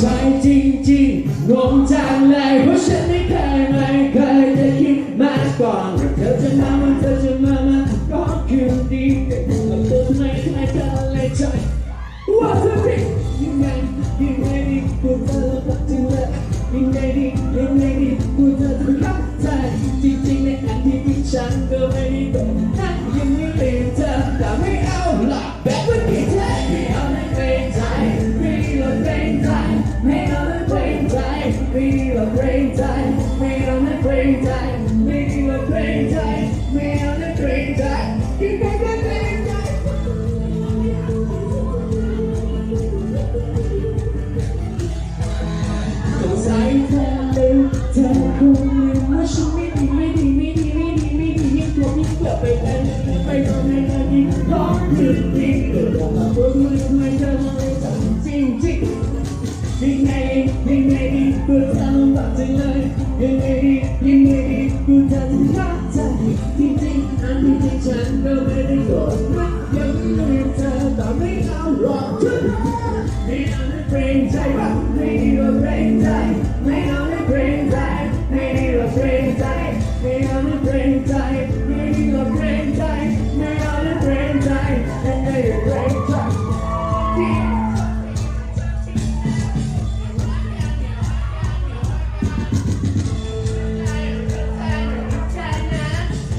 ใจจริงๆงงจังเลยเพราะฉันไม่เคยไม่เคยจะคิดมาก่อนเธอจะมาว่าเธอจะมามาก็คืนดีเอาตัวทำไมทำไมเธอเลยใจว่าเธอผิดยังไงยังไงดีกูเธอแล้วก็จึงเลยยังไงดียังไงดีกูเธอจะเข้าใจจริงๆในอันที่ที่ฉันก็ไม่ได้เป็น ไม่เอาเกรงใจไม่เอาไม่เกรงใจไม่เอาเกรงใจไม่เอาไม่เกรงใจที่ไม่ได้เกรงใจสงสัยเธอลืมเธอคงลืมว่าฉันไม่ดีไม่ดีไม่ดีไม่ดีไม่ดียิ่งกว่ายิ่งกว่าไปเป็นไปตอนไหนก็ยิ่งร้องผิดผิดเกิดมาเพิ่มมือทำไมเธอไม่ ยังไงดียังไงดีกูจะทำเข้าใจจริงจริงอันที่จริงฉันก็ไม่ได้โกรธนะยังไม่เธอแต่ไม่เอาหรอกไม่เอาไม่เพลงใจว่าไม่ดีเราเพลงใจไม่เอา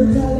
ป